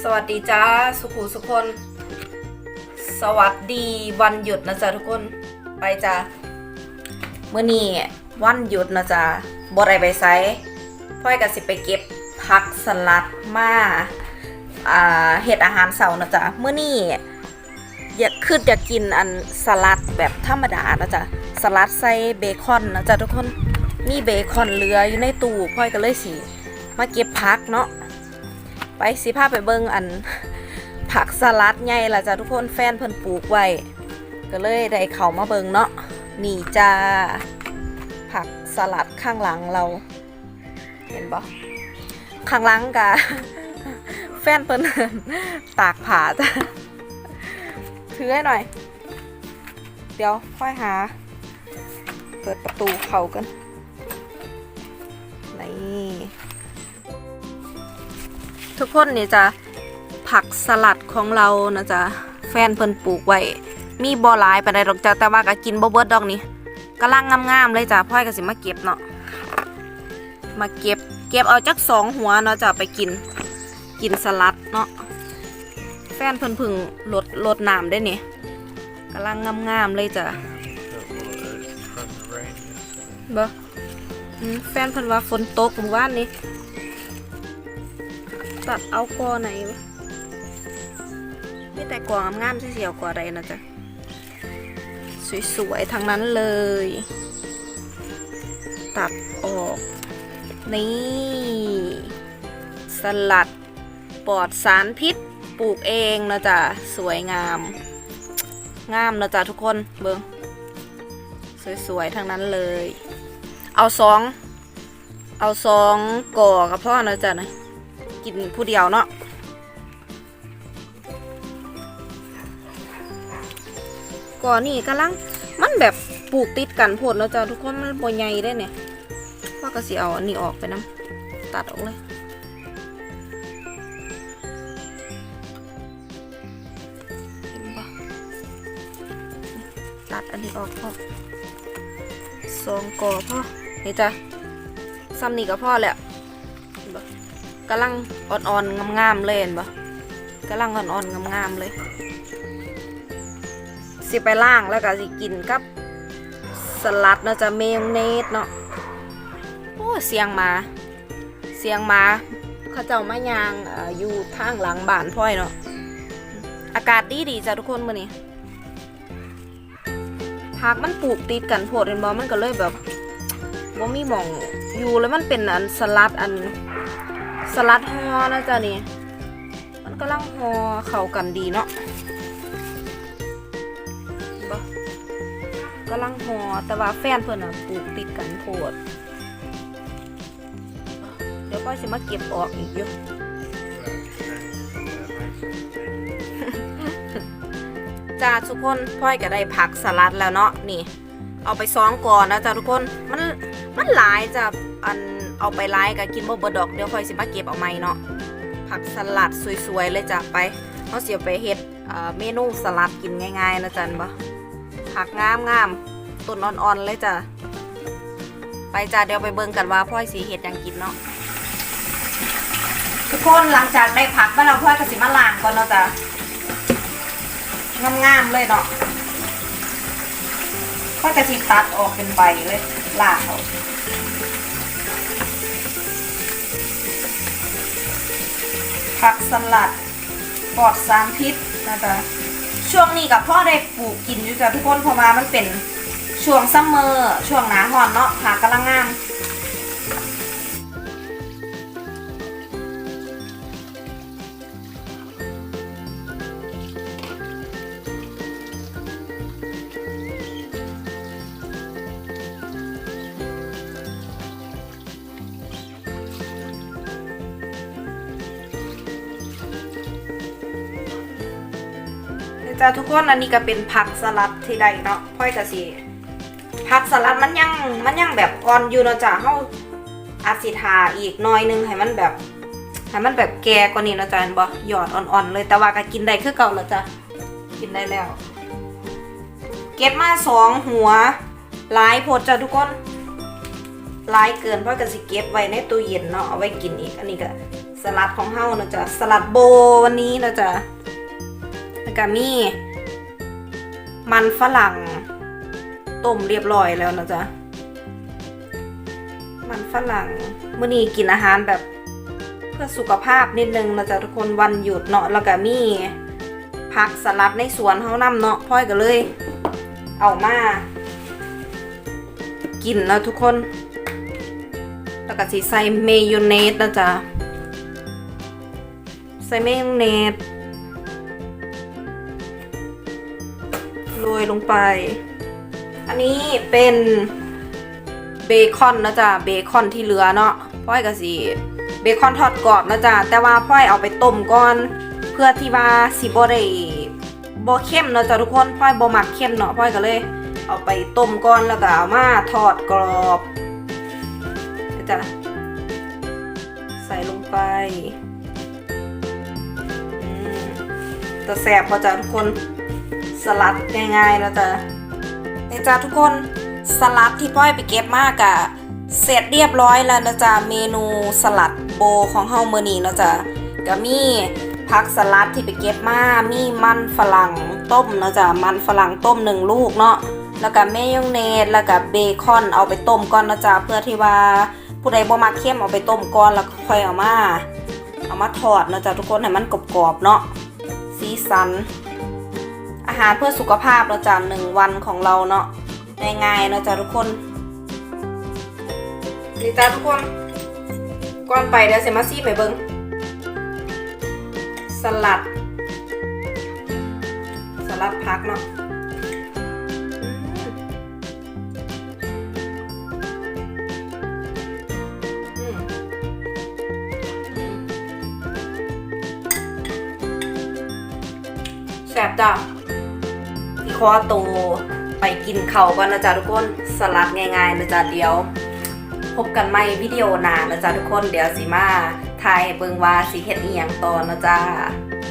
สวัสดีจ้าสุขุสุคน สวัสดีวันหยุดนะจ๊ะทุกคน ไปจ้าเมื่อนี้วันหยุดนะจ๊ะบ่ได้ไปไซพ่อยก็สิไปเก็บผักสลัดมาอ่าเฮ็ดอาหารเสาร์นะจ๊ะเมื่อนี้อยากคืออยากกินอันสลัดแบบธรรมดานะจ๊ะสลัดใส่เบคอนนะจ๊ะทุกคนมีเบคอนเหลืออยู่ในตู้พ่อยก็เลยสิมาเก็บผักเนาะ ไปสิพาพไปเบิ่งอันผักสลัดใหญ่ล่ะจ้ะทุกคนแฟนเพิ่นปลูกไว้ ก็เลยได้เขามาเบิ่งเนาะนี่จ้าผักสลัดข้างหลังเรา เห็นบ่ข้างหลังกะแฟนเพิ่นตากผ้าจ้ะถือให้หน่อย เดี๋ยวค่อยหา เปิดประตูเขากัน นี่ ทุกคนนี่จะผักสลัดของเรานะจ๊ะแฟนเพิ่นปลูกไว้มีบ่หลายปานใดดอกจ้ะแต่ว่าก็กินบ่เบิดดอกนี่กำลังงามๆเลยจ้ะพ่อยก็สิมาเก็บเนาะมาเก็บเก็บเอาจักสองหัวเนาะจ้ะไปกินกินสลัดเนาะแฟนเพิ่นพึ่งลดลดน้ำได้นี่กำลังงามๆเลยจ้ะบ่อืมแฟนเพิ่นว่าฝนตกเมื่อวานนี้ ตัดเอากอไหนวะมีแต่กองามๆเสียวๆกอใดนะจ๊ะ สวยๆทั้งนั้นเลย ตัดออก นี่ สลัดปลอดสารพิษปลูกเองนะจ๊ะ สวยงาม งามนะจ๊ะทุกคนเบิงสวยๆทั้งนั้นเลย เอาสอง เอาสองก่อกับพ่อนะจ๊ะนะ กินผู้เดียวเนาะก่อนี่กำลังมันแบบปลูกติดกันโพดแล้วจ้ะทุกคนมันบ่ใหญ่ได้เนี่ยพ่อก็สิเอาอันนี้ออกไปน้ำตัดออกเลยตัดอันนี้ออกพ่อสองก่อพ่อนี่จ้ะซ้ำนี่ก็พ่อแหละ กำลังอ่อนๆงามๆเลยเห็นปะกำลังอ่อนๆงามๆเลย สิไปล่างแล้วก็สิกินกับ สลัดเนาะจะเมยองเนสเนาะโอ้เสียงมา เสียงมาเขาเจ้ามายางออยู่ทางหลังบ้านพ่อยเนาะอากาศดีดีจ้ะทุกคนมื้อนี้หากมันปลูกติดกันโพดเห็นบ่มันก็เลยแบบว่ามีหม่องอยู่แล้วมันเป็นอันสลัดอัน สลัดฮอนะจ๊ะนี่ มันกำลังฮอเข้ากันดีเนาะกำลังหอแต่ว่าแฟนเพิ่นอะปลูกติดกันโพด เดี๋ยวก็สิมาเก็บออกอีกอยู่จ้าทุกคนพ่อยก็ได้ผักสลัดแล้วเนาะนี่ เอาไปซ้องก่อนนะจ้าทุกคนมันมันหลายจ้ะอัน เอาไปไล่ก็กินบ่เบิดดอกเดี๋ยวค่อยสิมาเก็บเอาใหม่เนาะผักสลัดสวยๆเลยจ้ะไปเขาเสียไปเฮ็ดเมนูสลัดกินง่ายๆนะจันบ่ผักงามๆต้นอ่อนๆเลยจ้ะไปจ้ะเดี๋ยวไปเบิ่งกันว่าพ่อยสีเห็ดยังกินเนาะทุกคนหลังจากได้ผักมาแล้วพ่อยก็สิมาล้างก่อนเนาะจ้ะงามๆเลยเนาะพ่อยก็สิตัดออกเป็นใบเลยล้างเอา ผักสลัดปลอดสารพิษนะจ๊ะช่วงนี้กับพ่อได้ปลูกกินอยู่จ้ะทุกคนพอมามันเป็นช่วงซัมเมอร์ช่วงหนาหอนเนาะผักกำลังงาม จ้ะทุกคนอันนี้ก็เป็นผักสลัดที่ใดเนาะพ่อยกะสิผักสลัดมันยังมันยังแบบอ่อนอยู่เนาะจ้ะเฮาอาจสิทาอีกน่อยนึงให้มันแบบให้มันแบบแก่กว่านี้เนาะจ้ะเห็นบ่หยอดอ่อนๆเลยแต่ว่าก็กินได้คือเก่าแล้วจ้ะกินได้แล้ว เก็บมาสองหัวหลายโพดจ้ะทุกคนหลายเกินพราะก็สิเก็บไว้ในตู้เย็นเนาะเอาไว้กินอีกอันนี้ก็สลัดของเฮาเนาะจ๊ะสลัดโบวันนี้เนาะจ๊ะ แล้วก็มีมันฝรั่งต้มเรียบร้อยแล้วนะจ๊ะ มันฝรั่งมื้อนี้กินอาหารแบบเพื่อสุขภาพนิดนึงนะจ๊ะทุกคนวันหยุดเนาะแล้วก็มีผักสลัดในสวนเฮานำเนาะพ่อยก็เลย เอามากินแล้วทุกคน แล้วก็สิใส่เมยองเนสนะจ๊ะใส่เมยองเนส โรยลงไป อันนี้เป็นเบคอนนะจ๊ะเบคอนที่เหลือเนาะพ่อยก็สิเบคอนทอดกรอบนะจ๊ะแต่ว่าพ่อยเอาไปต้มก่อน เพื่อที่ว่าสิบ่ได้บ่เข้มนะจ๊ะทุกคนพ่อยบ่มักเข้มเนาะพ่อยก็เลย เอาไปต้มก่อนแล้วก็เอามาทอดกรอบเดี๋ยวจะใส่ลงไปจะแสบพอจ้ะทุกคน สลัดง่ายๆแล้วจ้ะนี่จ้ะทุกคนสลัดที่พ่อยไปเก็บมากอะเสร็จเรียบร้อยแล้วนะจ๊ะเมนูสลัดโบของเฮาเมอนีนะจ๊ะก็มีผักสลัดที่ไปเก็บมามีมันฝรั่งต้มนะจ๊ะมันฝรั่งต้มหนึ่งลูกเนาะแล้วก็เมยองเนสแล้วก็เบคอนเอาไปต้มก่อนนะจ๊ะเพื่อที่ว่าผู้ใดบ่มักเค็มเอาไปต้มก่อนแล้วค่อยเอามา เอามาทอดนะจ๊ะทุกคนให้มันกรอบๆเนาะสีสัน อาหารเพื่อสุขภาพนะจ๊ะหนึ่งวันของเราเนาะง่ายๆนะจ๊ะทุกคนนี่จ้าทุกคนก่อนไปเดี๋ยวเซมาซี่ไปเบิงสลัด สลัดพักเนาะแสบจ้ะ ที่คอโตวไปกินเขาก่อนนะจ๊ะทุกคนสลัดง่ายๆนะจ๊ะเดี๋ยวพบกันใหม่วิดีโอหน้านะจ๊ะทุกคนเดี๋ยวสิมาถ่ายเบิงว่าสิเฮ็ดอีหยังต่อนะจ๊ะ